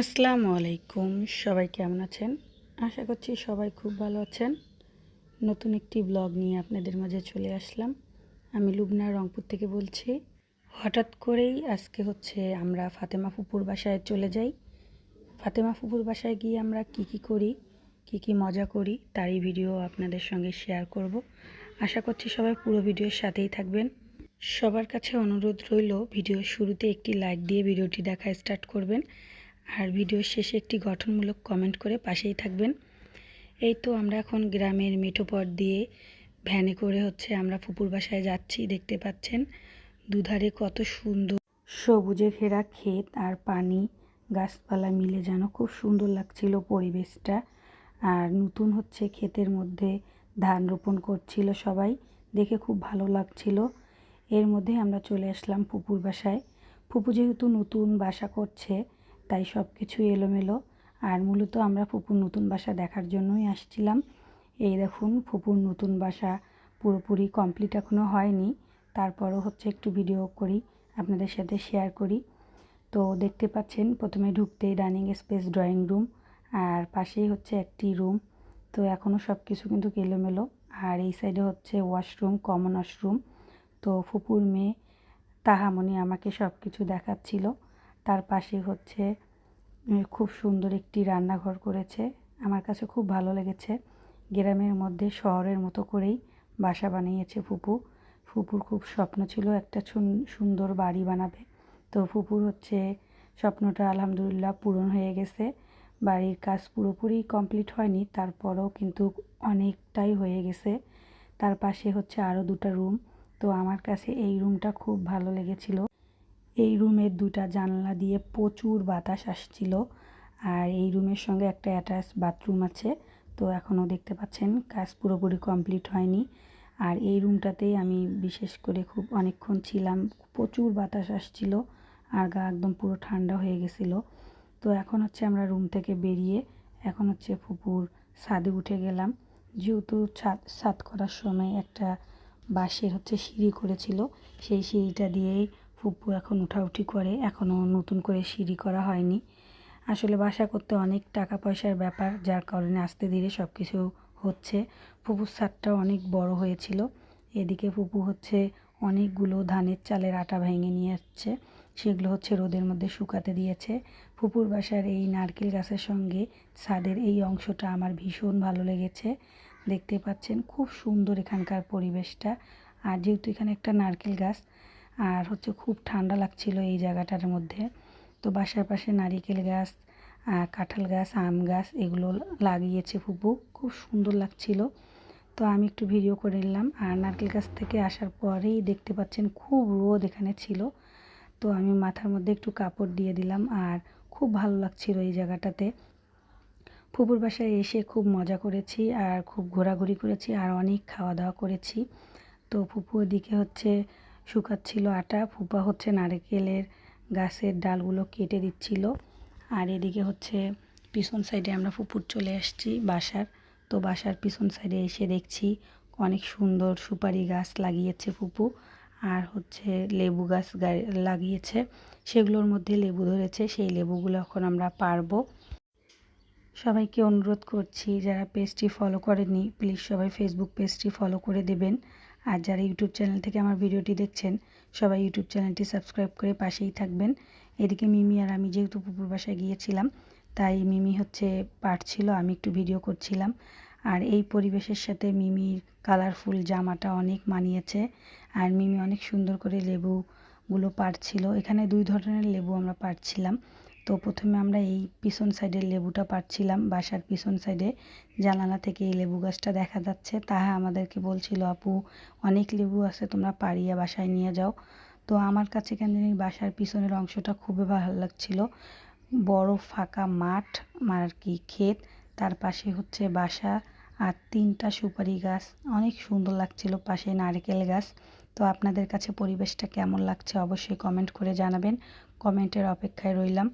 আসসালামু আলাইকুম, সবাই কেমন আছেন? আশা করছি সবাই খুব ভালো আছেন। নতুন একটি ব্লগ নিয়ে আপনাদের মাঝে চলে আসলাম। আমি লুবনা রংপুর থেকে বলছি। হঠাৎ করেই আজকে হচ্ছে আমরা ফাতেমা ফুপুর বাসায় চলে যাই। ফাতেমা ফুপুর বাসায় গিয়ে আমরা কি কি করি, কি কি মজা করি, তারই ভিডিও আপনাদের সঙ্গে শেয়ার করব। আশা করছি সবাই পুরো ভিডিওর সাথেই থাকবেন। সবার কাছে অনুরোধ রইল ভিডিও শুরুতে একটি লাইক দিয়ে ভিডিওটি দেখা স্টার্ট করবেন। আর ভিডিওর শেষে একটি গঠনমূলক কমেন্ট করে পাশেই থাকবেন। এই তো আমরা এখন গ্রামের মেঠো পথ দিয়ে ভ্যানে করে হচ্ছে আমরা ফুপুর বাসায় যাচ্ছি, দেখতে পাচ্ছেন দুধারে কত সুন্দর সবুজে ঘেরা ক্ষেত আর পানি, গাছপালা মিলে যেন খুব সুন্দর লাগছিল পরিবেশটা। আর নতুন হচ্ছে ক্ষেতের মধ্যে ধান রোপণ করছিল সবাই, দেখে খুব ভালো লাগছিল। এর মধ্যে আমরা চলে আসলাম ফুপুর বাসায়। ফুপু যেহেতু নতুন বাসা করছে তাই সব কিছু এলোমেলো। আর মূলত আমরা ফুপুর নতুন বাসা দেখার জন্যই আসছিলাম। এই দেখুন, ফুপুর নতুন বাসা পুরোপুরি কমপ্লিট এখনও হয়নি। তারপরও হচ্ছে একটু ভিডিও করি, আপনাদের সাথে শেয়ার করি। তো দেখতে পাচ্ছেন, প্রথমে ঢুকতেই ডাইনিং স্পেস ড্রয়িং রুম আর পাশেই হচ্ছে একটি রুম তো এখনও সব কিছু কিন্তু এলোমেলো। আর এই সাইডে হচ্ছে ওয়াশরুম কমন ওয়াশরুম তো ফুপুর মেয়ে তাহামণি আমাকে সব কিছু দেখাচ্ছিল। তার পাশে হচ্ছে খুব সুন্দর একটি রান্নাঘর করেছে। আমার কাছে খুব ভালো লেগেছে। গ্রামের মধ্যে শহরের মতো করেই বাসা বানিয়েছে ফুপু। ফুপুর খুব স্বপ্ন ছিল একটা সুন্দর বাড়ি বানাবে। তো ফুপুর হচ্ছে স্বপ্নটা আলহামদুলিল্লাহ পূরণ হয়ে গেছে। বাড়ির কাজ পুরোপুরি কমপ্লিট হয়নি, তারপরেও কিন্তু অনেকটাই হয়ে গেছে। তার পাশে হচ্ছে আরও দুটো রুম। তো আমার কাছে এই রুমটা খুব ভালো লেগেছিল। এই রুমের দুটা জানলা দিয়ে প্রচুর বাতাস আসছিল আর এই রুমের সঙ্গে একটা অ্যাটাচ বাথরুম আছে। তো এখনও দেখতে পাচ্ছেন, কাজ পুরোপুরি কমপ্লিট হয়নি। আর এই রুমটাতেই আমি বিশেষ করে খুব অনেকক্ষণ ছিলাম, প্রচুর বাতাস আসছিল আর গা একদম পুরো ঠান্ডা হয়ে গেছিল। তো এখন হচ্ছে আমরা রুম থেকে বেরিয়ে এখন হচ্ছে ফুপুর ছাদে উঠে গেলাম। যেহেতু ছাদ ছাদ করার সময় একটা বাঁশের হচ্ছে সিঁড়ি করেছিল, সেই সিঁড়িটা দিয়েই ফুপু এখন উঠাউঠি করে এখনও নতুন করে সিঁড়ি করা হয়নি। আসলে বাসা করতে অনেক টাকা পয়সার ব্যাপার, যার কারণে আস্তে ধীরে সব কিছু হচ্ছে। ফুপুর ছাদটাও অনেক বড় হয়েছিল। এদিকে ফুপু হচ্ছে অনেকগুলো ধানের চালের আটা ভেঙে নিয়ে আসছে। সেগুলো হচ্ছে রোদের মধ্যে শুকাতে দিয়েছে। ফুপুর বাসার এই নারকেল গাছের সঙ্গে ছাদের এই অংশটা আমার ভীষণ ভালো লেগেছে। দেখতে পাচ্ছেন, খুব সুন্দর এখানকার পরিবেশটা। আর যেহেতু এখানে একটা নারকেল গাছ আর হচ্ছে খুব ঠান্ডা লাগছিল এই জায়গাটার মধ্যে। তো বাসার পাশে নারিকেল গাছ কাঁঠাল গাছ, আম গাছ এগুলো লাগিয়েছে ফুপু। খুব সুন্দর লাগছিল। তো আমি একটু ভিডিও করে নিলাম। আর নারকেল গাছ থেকে আসার পরেই দেখতে পাচ্ছেন খুব রোদ এখানে ছিল। তো আমি মাথার মধ্যে একটু কাপড় দিয়ে দিলাম আর খুব ভালো লাগছিল এই জায়গাটাতে। ফুপুর বাসায় এসে খুব মজা করেছি আর খুব ঘোরাঘুরি করেছি আর অনেক খাওয়া দাওয়া করেছি। তো ফুপু ওদিকে হচ্ছে শুকাচ্ছিল আটা, ফুপা হচ্ছে নারকেলের গাছের ডালগুলো কেটে দিচ্ছিল। আর এদিকে হচ্ছে পিছন সাইডে আমরা ফুপুর চলে আসছি বাসার। তো বাসার পিছন সাইডে এসে দেখছি অনেক সুন্দর সুপারি গাছ লাগিয়েছে ফুপু। আর হচ্ছে লেবু গাছ লাগিয়েছে। সেগুলোর মধ্যে লেবু ধরেছে, সেই লেবুগুলো এখন আমরা পারব। সবাইকে অনুরোধ করছি, যারা পেজটি ফলো করেনি প্লিজ সবাই ফেসবুক পেজটি ফলো করে দেবেন। আর যারা ইউটিউব চ্যানেল থেকে আমার ভিডিওটি দেখছেন, সবাই ইউটিউব চ্যানেলটি সাবস্ক্রাইব করে পাশেই থাকবেন। এদিকে মিমি আর আমি যেহেতু পুকুর বাসায় গিয়েছিলাম, তাই মিমি হচ্ছে পারছিল আমি একটু ভিডিও করছিলাম। আর এই পরিবেশের সাথে মিমির কালারফুল জামাটা অনেক মানিয়েছে, আর মিমি অনেক সুন্দর করে লেবুগুলো পারছিল এখানে দুই ধরনের লেবু আমরা পারছিলাম তো প্রথমে আমরা এই পিছন সাইডের লেবুটা পাচ্ছিলাম বাসার পিছন সাইডে জানালা থেকে এই লেবু গাছটা দেখা যাচ্ছে। তাহা আমাদেরকে বলছিল, আপু, অনেক লেবু আছে, তোমরা পাড়িয়া বাসায় নিয়ে যাও। তো আমার কাছে কেন জানি বাসার পিছনের অংশটা খুবই ভালো লাগছিল। বড় ফাঁকা মাঠ আর কি ক্ষেত, তার পাশে হচ্ছে বাসা আর তিনটা সুপারি গাছ। অনেক সুন্দর লাগছিল পাশে নারকেল গাছ। তো আপনাদের কাছে পরিবেশটা কেমন লাগছে অবশ্যই কমেন্ট করে জানাবেন। কমেন্টের অপেক্ষায় রইলাম।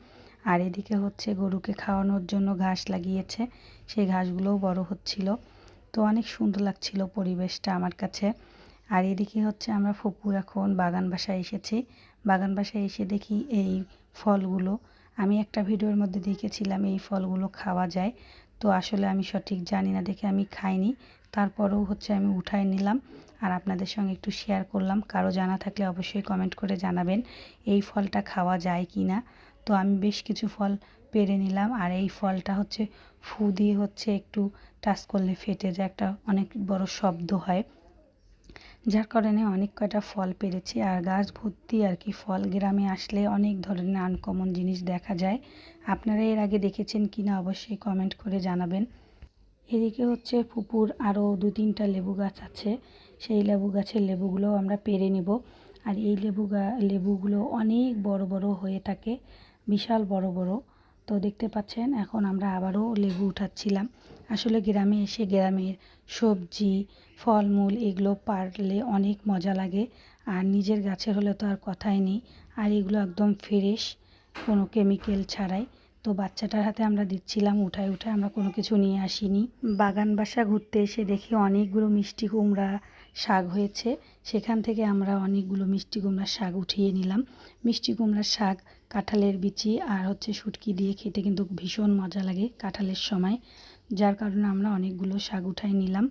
আর এদিকে হচ্ছে গরুকে খাওয়ানোর জন্য ঘাস লাগিয়েছে। সেই ঘাসগুলোও বড় হচ্ছিল। তো অনেক সুন্দর লাগছিল পরিবেশটা আমার কাছে। আর এদিকে হচ্ছে আমরা ফুপুর এখন বাগান বাসায় এসেছি। বাগান বাসায় এসে দেখি এই ফলগুলো। আমি একটা ভিডিওর মধ্যে দেখেছিলাম এই ফলগুলো খাওয়া যায়। তো আসলে আমি সঠিক জানি না, দেখে আমি খাইনি। তারপরেও হচ্ছে আমি উঠাই নিলাম আর আপনাদের সঙ্গে একটু শেয়ার করলাম। কারও জানা থাকলে অবশ্যই কমেন্ট করে জানাবেন এই ফলটা খাওয়া যায় কি না তো আমি বেশ কিছু ফল পেরে নিলাম। আর এই ফলটা হচ্ছে ফু দিয়ে হচ্ছে একটু টাচ করলে ফেটে যায়, একটা অনেক বড় শব্দ হয়। যার কারণে অনেক কয়টা ফল পেরেছি। আর গাছ ভর্তি আর কি ফল, গ্রামে আসলে অনেক ধরনের আনকমন জিনিস দেখা যায়। আপনারা এর আগে দেখেছেন কি না অবশ্যই কমেন্ট করে জানাবেন। এদিকে হচ্ছে পুকুর আরও দু তিনটা লেবু গাছ আছে। সেই লেবু গাছের লেবুগুলো আমরা পেরে নেব। আর এই লেবু গা, লেবুগুলো অনেক বড় বড় হয়ে থাকে। বিশাল বড় বড়। তো দেখতে পাচ্ছেন, এখন আমরা আবারও লেবু উঠাচ্ছিলাম। আসলে গ্রামে এসে গ্রামের সবজি, ফলমূল এগুলো পারলে অনেক মজা লাগে। আর নিজের গাছের হলে তো আর কথাই নেই। আর এগুলো একদম ফ্রেশ, কোনো কেমিক্যাল ছাড়াই। তো বাচ্চাটার হাতে আমরা দিচ্ছিলাম, উঠায় উঠায় আমরা কোনো কিছু নিয়ে আসিনি। বাগান বাসা ঘুরতে এসে দেখি অনেকগুলো মিষ্টি কুমড়া শাক হয়েছে। সেখান থেকে আমরা অনেকগুলো মিষ্টি কুমড়ার শাক উঠিয়ে নিলাম। মিষ্টি কুমড়ার শাক কাঁঠালের বিচি আর হচ্ছে শুটকি দিয়ে খেতে কিন্তু ভীষণ মজা লাগে কাঁঠালের সময়, যার কারণে আমরা অনেকগুলো শাক উঠাই নিলাম।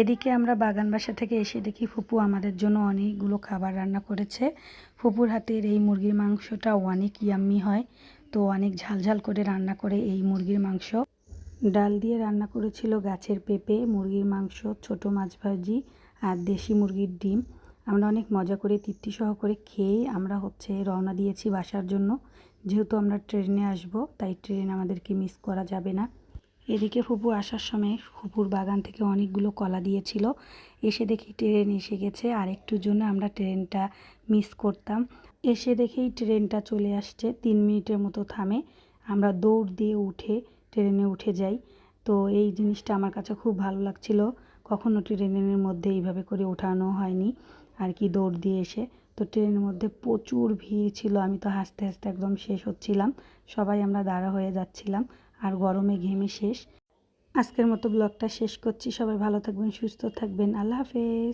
এদিকে আমরা বাগান বাসা থেকে এসে দেখি ফুপু আমাদের জন্য অনেকগুলো খাবার রান্না করেছে। ফুপুর হাতের এই মুরগির মাংসটা অনেক ইয়াম্মি হয়, তো অনেক ঝালঝাল করে রান্না করে এই মুরগির মাংস। ডাল দিয়ে রান্না করেছিল গাছের পেঁপে, মুরগির মাংস, ছোট মাছ ভাজি আর দেশি মুরগির ডিম। আমরা অনেক মজা করে, তৃপ্তি সহকারে খেয়ে আমরা হচ্ছে রওনা দিয়েছি বাসার জন্য। যেহেতু আমরা ট্রেনে আসব, তাই ট্রেন আমাদেরকে মিস করা যাবে না। এদিকে ফুপু আসার সময় ফুপুর বাগান থেকে অনেকগুলো কলা দিয়েছিল। এসে দেখি ট্রেন এসে গেছে, আর একটুর জন্য আমরা ট্রেনটা মিস করতাম। এসে দেখেই ট্রেনটা চলে আসছে, তিন মিনিটের মতো থামে। আমরা দৌড় দিয়ে উঠে ট্রেনে উঠে যাই। তো এই জিনিসটা আমার কাছে খুব ভালো লাগছিল। কখনো ট্রেনের মধ্যে এইভাবে করে ওঠানো হয়নি। আর কি দৌড় দিয়ে এসে তো ট্রেনের মধ্যে প্রচুর ভিড় ছিল, আমি তো হাসতে হাসতে একদম শেষ হচ্ছিলাম। সবাই আমরা দাঁড়া হয়ে যাচ্ছিলাম আর গরমে ঘেমে শেষ। আজকের মতো ব্লগটা শেষ করছি, সবাই ভালো থাকবেন, সুস্থ থাকবেন, আল্লাহ হাফেজ।